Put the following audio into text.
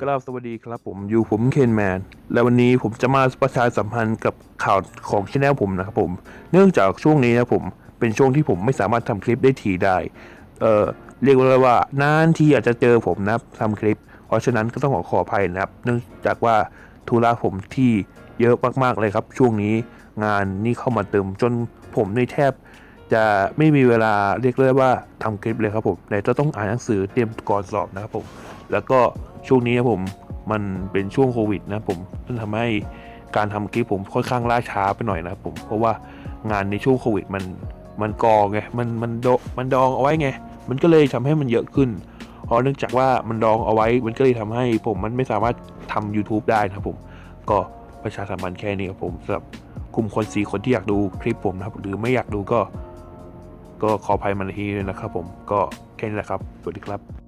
กราบสวัสดีครับผมอยู่ผมเคนแมน และวันนี้ผมจะมาประชาสัมพันธ์กับข่าวของช anel ผมนะครับผม เนื่องจากช่วงนี้นะผมเป็นช่วงที่ผมไม่สามารถทำคลิปได้ทีได้ เออเรียกว่าว่านานทีอาจจะเจอผมนะครับทำคลิป เพราะฉะนั้นก็ต้องขอขออภัยนะครับ เนื่องจากว่าธุระผมที่เยอะมากๆเลยครับ ช่วงนี้งานนี่เข้ามาเติมจนผมในแทบ จะไม่มีเวลาเรียกเลยว่าทำคลิปเลยครับผมแต่จะต้องอ่านหนังสือเตรียมก่อนสอบนะครับผมแล้วก็ช่วงนี้ครับผมมันเป็นช่วงโควิดนะผมมันทำให้การทำคลิปผมค่อนข้างล่าช้าไปหน่อยนะครับผมเพราะว่างานในช่วงโควิดมันมันกองไงมันมันโดมันดองเอาไว้ไงมันก็เลยทำให้มันเยอะขึ้นเพราะเนื่องจากว่ามันดองเอาไว้ มันก็เลยทำให้ผมมันไม่สามารถทำ YouTube ได้นะครับผม ก็ประชาสัมพันธ์แค่นี้ครับผมสำหรับกลุ่มคนสี่คนที่อยากดูคลิปผมนะครับ หรือไม่อยากดูก็ ก็ขออภัยมาในที่นี้ด้วยนะครับผมก็แค่นี้แหละครับ สวัสดีครับ